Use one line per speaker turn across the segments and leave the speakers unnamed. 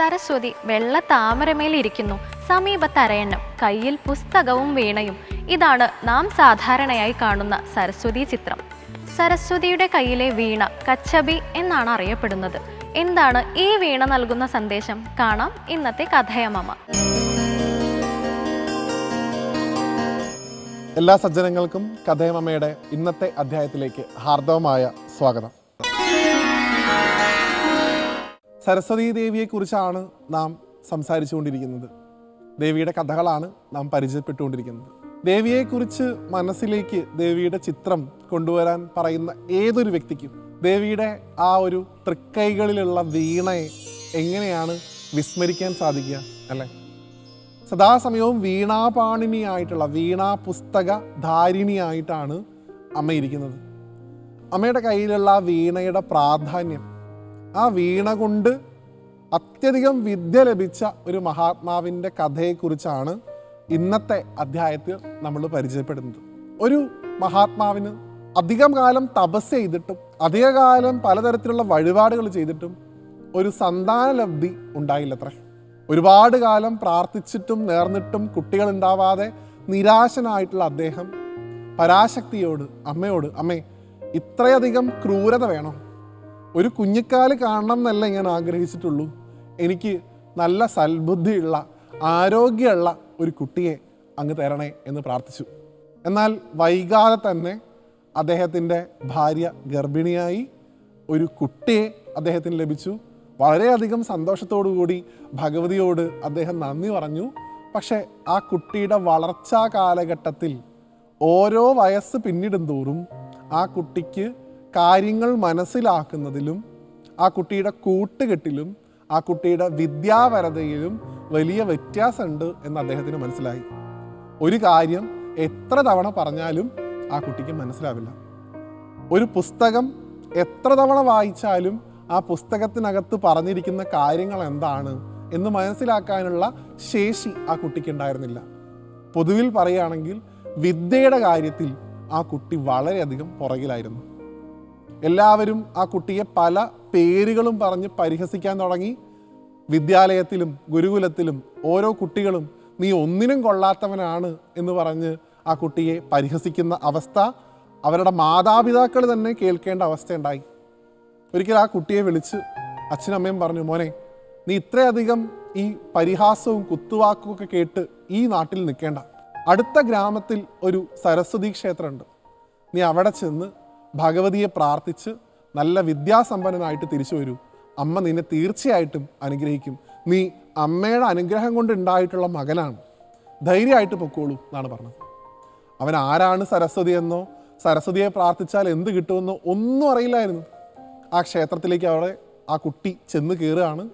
സരസ്വതി വെള്ള താമരമേലിരിക്കുന്നു സമീപത്തരയണ്ണം കയ്യിൽ പുസ്തകവും വീണയും. ഇതാണ് നാം സാധാരണയായി കാണുന്ന സരസ്വതി ചിത്രം. സരസ്വതിയുടെ കയ്യിലെ വീണ കച്ചബി എന്നാണ് അറിയപ്പെടുന്നത്. എന്താണ് ഈ വീണ നൽകുന്ന സന്ദേശം? കാണാം ഇന്നത്തെ കഥയമമ
എല്ലാ സജ്ജനങ്ങൾക്കും കഥയമമ്മയുടെ ഇന്നത്തെ അധ്യായത്തിലേക്ക് ഹാർദവമായ സ്വാഗതം. സരസ്വതി ദേവിയെക്കുറിച്ചാണ് നാം സംസാരിച്ചുകൊണ്ടിരിക്കുന്നത്. ദേവിയുടെ കഥകളാണ് നാം പരിചയപ്പെട്ടുകൊണ്ടിരിക്കുന്നത്. ദേവിയെക്കുറിച്ച് മനസ്സിലേക്ക് ദേവിയുടെ ചിത്രം കൊണ്ടുവരാൻ പറയുന്ന ഏതൊരു വ്യക്തിക്കും ദേവിയുടെ ആ ഒരു തൃക്കൈകളിലുള്ള വീണയെ എങ്ങനെയാണ് വിസ്മരിക്കാൻ സാധിക്കുക അല്ലേ? സദാസമയവും വീണാപാണിനിയായിട്ടുള്ള വീണാ പുസ്തക ധാരിണിയായിട്ടാണ് അമ്മ ഇരിക്കുന്നത്. അമ്മയുടെ കയ്യിലുള്ള വീണയുടെ പ്രാധാന്യം ആ വീണ കൊണ്ട് അത്യധികം വിദ്യ ലഭിച്ച ഒരു മഹാത്മാവിന്റെ കഥയെക്കുറിച്ചാണ് ഇന്നത്തെ അധ്യായത്തിൽ നമ്മൾ പരിചയപ്പെടുന്നത്. ഒരു മഹാത്മാവിന് അധികം കാലം തപസ് ചെയ്തിട്ടും അധികകാലം പലതരത്തിലുള്ള വഴിപാടുകൾ ചെയ്തിട്ടും ഒരു സന്താനലബ്ധി ഉണ്ടായില്ലത്രേ. ഒരുപാട് കാലം പ്രാർത്ഥിച്ചിട്ടും നേർന്നിട്ടും കുട്ടികൾ ഉണ്ടാവാതെ നിരാശനായിട്ടുള്ള അദ്ദേഹം പരാശക്തിയോട് അമ്മയോട് അമ്മേ ഇത്രയധികം ക്രൂരത വേണോ? ഒരു കുഞ്ഞിക്കാൽ കാണണം എന്നല്ല ഞാൻ ആഗ്രഹിച്ചിട്ടുള്ളൂ. എനിക്ക് നല്ല സൽബുദ്ധിയുള്ള ആരോഗ്യമുള്ള ഒരു കുട്ടിയെ അങ്ങ് തരണേ എന്ന് പ്രാർത്ഥിച്ചു. എന്നാൽ വൈകാതെ തന്നെ അദ്ദേഹത്തിന്റെ ഭാര്യ ഗർഭിണിയായി ഒരു കുട്ടിയെ അദ്ദേഹത്തിന് ലഭിച്ചു. വളരെയധികം കൂടി ഭഗവതിയോട് അദ്ദേഹം നന്ദി പറഞ്ഞു. പക്ഷേ ആ കുട്ടിയുടെ വളർച്ചാ കാലഘട്ടത്തിൽ ഓരോ വയസ്സ് പിന്നിടും തോറും ആ കുട്ടിക്ക് കാര്യങ്ങൾ മനസ്സിലാക്കുന്നതിലും ആ കുട്ടിയുടെ കൂട്ടുകെട്ടിലും ആ കുട്ടിയുടെ വിദ്യാപരതയിലും വലിയ വ്യത്യാസമുണ്ട് എന്ന് അദ്ദേഹത്തിന് മനസ്സിലായി. ഒരു കാര്യം എത്ര തവണ പറഞ്ഞാലും ആ കുട്ടിക്ക് മനസ്സിലാവില്ല. ഒരു പുസ്തകം എത്ര തവണ വായിച്ചാലും ആ പുസ്തകത്തിനകത്ത് പറഞ്ഞിരിക്കുന്ന കാര്യങ്ങൾ എന്താണ് എന്ന് മനസ്സിലാക്കാനുള്ള ശേഷി ആ കുട്ടിക്ക് ഉണ്ടായിരുന്നില്ല. പൊതുവിൽ പറയുകയാണെങ്കിൽ വിദ്യയുടെ കാര്യത്തിൽ ആ കുട്ടി വളരെയധികം പുറകിലായിരുന്നു. എല്ലാവരും ആ കുട്ടിയെ പല പേരുകളും പറഞ്ഞ് പരിഹസിക്കാൻ തുടങ്ങി. വിദ്യാലയത്തിലും ഗുരുകുലത്തിലും ഓരോ കുട്ടികളും നീ ഒന്നിനും കൊള്ളാത്തവനാണ് എന്ന് പറഞ്ഞ് ആ കുട്ടിയെ പരിഹസിക്കുന്ന അവസ്ഥ അവരുടെ മാതാപിതാക്കൾ തന്നെ കേൾക്കേണ്ട അവസ്ഥയുണ്ടായി. ഒരിക്കൽ ആ കുട്ടിയെ വിളിച്ച് അച്ഛനമ്മയും പറഞ്ഞു മോനെ നീ ഇത്രയധികം ഈ പരിഹാസവും കുത്തുവാക്കും ഒക്കെ കേട്ട് ഈ നാട്ടിൽ നിൽക്കേണ്ട. അടുത്ത ഗ്രാമത്തിൽ ഒരു സരസ്വതി ക്ഷേത്രമുണ്ട്. നീ അവിടെ ചെന്ന് ഭഗവതിയെ പ്രാർത്ഥിച്ച് നല്ല വിദ്യാസമ്പന്നനായിട്ട് തിരിച്ചു വരൂ. അമ്മ നിന്നെ തീർച്ചയായിട്ടും അനുഗ്രഹിക്കും. നീ അമ്മയുടെ അനുഗ്രഹം കൊണ്ട് ഉണ്ടായിട്ടുള്ള മകനാണ്. ധൈര്യമായിട്ട് പൊക്കോളൂ എന്നാണ് പറഞ്ഞത്. അവൻ ആരാണ് സരസ്വതി എന്നോ സരസ്വതിയെ പ്രാർത്ഥിച്ചാൽ എന്ത് കിട്ടുമെന്നോ ഒന്നും അറിയില്ലായിരുന്നു. ആ ക്ഷേത്രത്തിലേക്ക് അവിടെ ആ കുട്ടി ചെന്ന് കയറുകയാണ്.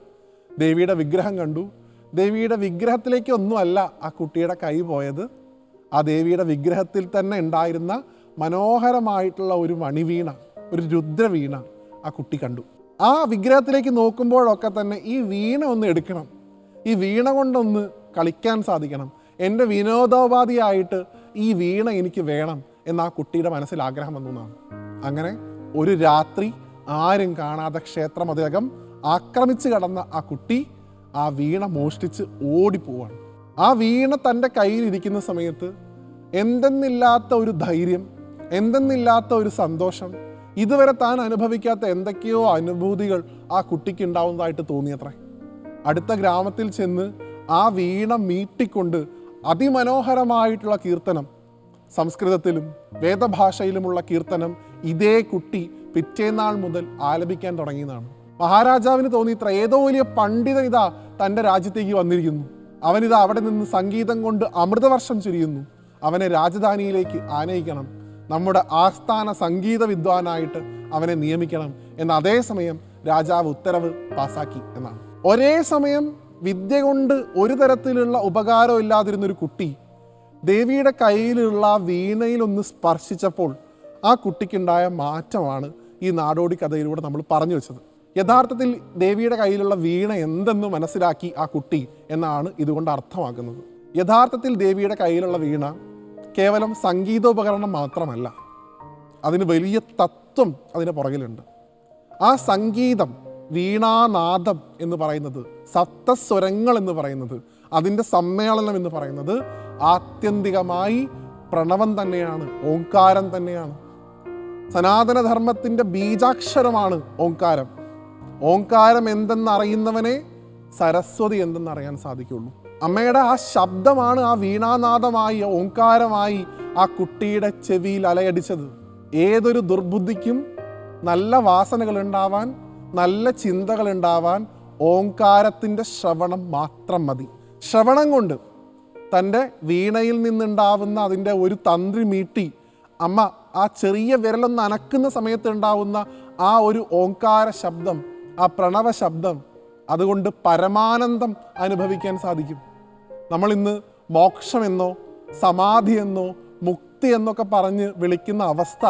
ദേവിയുടെ വിഗ്രഹം കണ്ടു. ദേവിയുടെ വിഗ്രഹത്തിലേക്ക് ഒന്നുമല്ല ആ കുട്ടിയുടെ കൈ പോയത്. ആ ദേവിയുടെ വിഗ്രഹത്തിൽ തന്നെ ഉണ്ടായിരുന്ന മനോഹരമായിട്ടുള്ള ഒരു മണിവീണ ഒരു രുദ്രവീണ ആ കുട്ടി കണ്ടു. ആ വിഗ്രഹത്തിലേക്ക് നോക്കുമ്പോഴൊക്കെ തന്നെ ഈ വീണ ഒന്ന് എടുക്കണം. ഈ വീണ കൊണ്ടൊന്ന് കളിക്കാൻ സാധിക്കണം. എന്റെ വിനോദോപാധിയായിട്ട് ഈ വീണ എനിക്ക് വേണം എന്ന് ആ കുട്ടിയുടെ മനസ്സിൽ ആഗ്രഹം വന്നു എന്നാണ്. അങ്ങനെ ഒരു രാത്രി ആരും കാണാതെ ക്ഷേത്രം അദ്ദേഹം ആക്രമിച്ച് കടന്ന ആ കുട്ടി ആ വീണ മോഷ്ടിച്ച് ഓടിപ്പോവാണ്. ആ വീണ തന്റെ കയ്യിലിരിക്കുന്ന സമയത്ത് എന്തെന്നില്ലാത്ത ഒരു ധൈര്യം എന്തെന്നില്ലാത്ത ഒരു സന്തോഷം. ഇതുവരെ താൻ അനുഭവിക്കാത്ത എന്തൊക്കെയോ അനുഭൂതികൾ ആ കുട്ടിക്ക് ഉണ്ടാവുന്നതായിട്ട് തോന്നിയത്രേ. അടുത്ത ഗ്രാമത്തിൽ ചെന്ന് ആ വീണ മീട്ടിക്കൊണ്ട് അതിമനോഹരമായിട്ടുള്ള കീർത്തനം സംസ്കൃതത്തിലും വേദഭാഷയിലുമുള്ള കീർത്തനം ഇതേ കുട്ടി പിറ്റേന്നാൾ മുതൽ ആലപിക്കാൻ തുടങ്ങിയതാണ്. മഹാരാജാവിന് തോന്നി ഇത്ര ഏതോ വലിയ പണ്ഡിതൻ ഇതാ തന്റെ രാജ്യത്തേക്ക് വന്നിരിക്കുന്നു. അവനിതാ അവിടെ നിന്ന് സംഗീതം കൊണ്ട് അമൃതവർഷം ചുരിയുന്നു. അവനെ രാജധാനിയിലേക്ക് ആനയിക്കണം. നമ്മുടെ ആസ്ഥാന സംഗീത വിദ്വാനായിട്ട് അവനെ നിയമിക്കണം എന്ന അതേസമയം രാജാവ് ഉത്തരവ് പാസാക്കി എന്നാണ്. ഒരേ സമയം വിദ്യ കൊണ്ട് ഒരു തരത്തിലുള്ള ഉപകാരം ഇല്ലാതിരുന്നൊരു കുട്ടി ദേവിയുടെ കയ്യിലുള്ള വീണയിലൊന്ന് സ്പർശിച്ചപ്പോൾ ആ കുട്ടിക്കുണ്ടായ മാറ്റമാണ് ഈ നാടോടി കഥയിലൂടെ നമ്മൾ പറഞ്ഞു വെച്ചത്. യഥാർത്ഥത്തിൽ ദേവിയുടെ കയ്യിലുള്ള വീണ എന്തെന്ന് മനസ്സിലാക്കി ആ കുട്ടി എന്നാണ് ഇതുകൊണ്ട് അർത്ഥമാക്കുന്നത്. യഥാർത്ഥത്തിൽ ദേവിയുടെ കയ്യിലുള്ള വീണ കേവലം സംഗീതോപകരണം മാത്രമല്ല അതിന് വലിയ തത്വം അതിന് പുറകിലുണ്ട്. ആ സംഗീതം വീണാനാദം എന്ന് പറയുന്നത് സപ്തസ്വരങ്ങൾ എന്ന് പറയുന്നത് അതിന്റെ സമ്മേളനം എന്ന് പറയുന്നത് ആത്യന്തികമായി പ്രണവം തന്നെയാണ് ഓങ്കാരം തന്നെയാണ്. സനാതനധർമ്മത്തിന്റെ ബീജാക്ഷരമാണ് ഓങ്കാരം ഓങ്കാരം എന്തെന്നറിയുന്നവനെ സരസ്വതി എന്തെന്നറിയാൻ സാധിക്കുള്ളൂ. അമ്മയുടെ ആ ശബ്ദമാണ് ആ വീണാനാദമായി ഓങ്കാരമായി ആ കുട്ടിയുടെ ചെവിയിൽ അലയടിച്ചത്. ഏതൊരു ദുർബുദ്ധിക്കും നല്ല വാസനകൾ ഉണ്ടാവാൻ നല്ല ചിന്തകൾ ഉണ്ടാവാൻ ഓങ്കാരത്തിന്റെ ശ്രവണം മാത്രം മതി. ശ്രവണം കൊണ്ട് തന്റെ വീണയിൽ നിന്നുണ്ടാവുന്ന അതിന്റെ ഒരു തന്ത്രി മീട്ടി അമ്മ ആ ചെറിയ വിരലൊന്ന് അനക്കുന്ന സമയത്ത് ഉണ്ടാവുന്ന ആ ഒരു ഓങ്കാര ശബ്ദം ആ പ്രണവ ശബ്ദം അതുകൊണ്ട് പരമാനന്ദം അനുഭവിക്കാൻ സാധിക്കും. നമ്മൾ ഇന്ന് മോക്ഷമെന്നോ സമാധിയെന്നോ മുക്തി എന്നൊക്കെ പറഞ്ഞ് വിളിക്കുന്ന അവസ്ഥ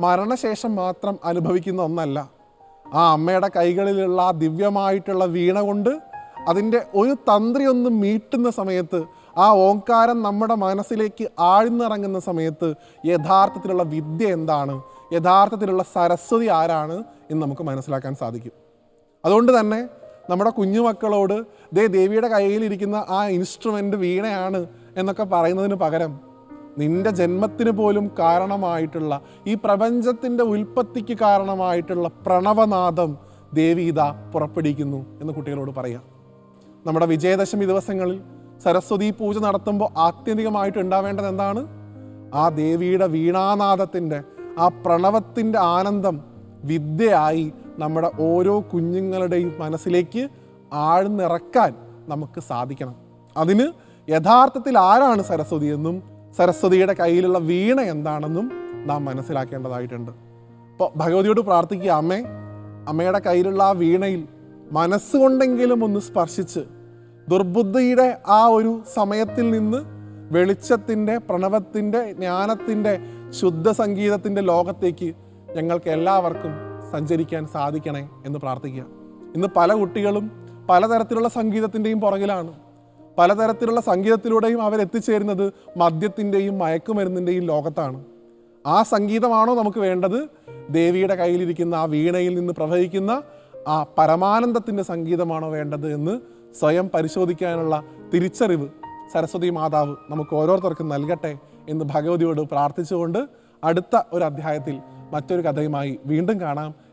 മരണശേഷം മാത്രം അനുഭവിക്കുന്ന ഒന്നല്ല. ആ അമ്മയുടെ കൈകളിലുള്ള ആ ദിവ്യമായിട്ടുള്ള വീണ കൊണ്ട് അതിന്റെ ഒരു തന്ത്രി ഒന്ന് മീട്ടുന്ന സമയത്ത് ആ ഓങ്കാരം നമ്മുടെ മനസ്സിലേക്ക് ആഴ്ന്നിറങ്ങുന്ന സമയത്ത് യഥാർത്ഥത്തിലുള്ള വിദ്യ എന്താണ്? യഥാർത്ഥത്തിലുള്ള സരസ്വതി ആരാണ്? എന്ന് നമുക്ക് മനസ്സിലാക്കാൻ സാധിക്കും. അതുകൊണ്ട് തന്നെ നമ്മുടെ കുഞ്ഞുമക്കളോട് ദേ ദേവിയുടെ കയ്യിലിരിക്കുന്ന ആ ഇൻസ്ട്രുമെന്റ് വീണയാണ് എന്നൊക്കെ പറയുന്നതിന് പകരം നിന്റെ ജന്മത്തിന് പോലും കാരണമായിട്ടുള്ള ഈ പ്രപഞ്ചത്തിന്റെ ഉൽപ്പത്തിക്ക് കാരണമായിട്ടുള്ള പ്രണവനാദം ഇതാ പുറപ്പെടുവിക്കുന്നു എന്ന് കുട്ടികളോട് പറയാം. നമ്മുടെ വിജയദശമി ദിവസങ്ങളിൽ സരസ്വതി പൂജ നടത്തുമ്പോൾ ആത്യന്തികമായിട്ട് ഉണ്ടാവേണ്ടത് എന്താണ്? ആ ദേവിയുടെ വീണാനാദത്തിന്റെ ആ പ്രണവത്തിന്റെ ആനന്ദം വിദ്യയായി നമ്മുടെ ഓരോ കുഞ്ഞുങ്ങളുടെയും മനസ്സിലേക്ക് ആഴ്ന്നിറക്കാൻ നമുക്ക് സാധിക്കണം. അതിന് യഥാർത്ഥത്തിൽ ആരാണ് സരസ്വതി എന്നും സരസ്വതിയുടെ കയ്യിലുള്ള വീണ എന്താണെന്നും നാം മനസ്സിലാക്കേണ്ടതായിട്ടുണ്ട്. ഇപ്പോൾ ഭഗവതിയോട് പ്രാർത്ഥിക്കുക അമ്മേ അമ്മയുടെ കയ്യിലുള്ള ആ വീണയിൽ മനസ്സുകൊണ്ടെങ്കിലും ഒന്ന് സ്പർശിച്ച് ദുർബുദ്ധിയുടെ ആ ഒരു സമയത്തിൽ നിന്ന് വെളിച്ചത്തിന്റെ പ്രണവത്തിന്റെ ജ്ഞാനത്തിന്റെ ശുദ്ധ സംഗീതത്തിന്റെ ലോകത്തേക്ക് ഞങ്ങൾക്ക് എല്ലാവർക്കും സഞ്ചരിക്കാൻ സാധിക്കണേ എന്ന് പ്രാർത്ഥിക്കുക. ഇന്ന് പല കുട്ടികളും പലതരത്തിലുള്ള സംഗീതത്തിന്റെയും പുറകിലാണ്. പലതരത്തിലുള്ള സംഗീതത്തിലൂടെയും അവരെത്തിച്ചേരുന്നത് മദ്യത്തിന്റെയും മയക്കുമരുന്നിന്റെയും ലോകത്താണ്. ആ സംഗീതമാണോ നമുക്ക് വേണ്ടത്? ദേവിയുടെ കയ്യിലിരിക്കുന്ന ആ വീണയിൽ നിന്ന് പ്രവഹിക്കുന്ന ആ പരമാനന്ദത്തിന്റെ സംഗീതമാണോ വേണ്ടത് എന്ന് സ്വയം പരിശോധിക്കാനുള്ള തിരിച്ചറിവ് സരസ്വതി മാതാവ് നമുക്ക് ഓരോരുത്തർക്കും നൽകട്ടെ എന്ന് ഭഗവതിയോട് പ്രാർത്ഥിച്ചുകൊണ്ട് അടുത്ത ഒരു അധ്യായത്തിൽ മറ്റൊരു കഥയുമായി വീണ്ടും കാണാം.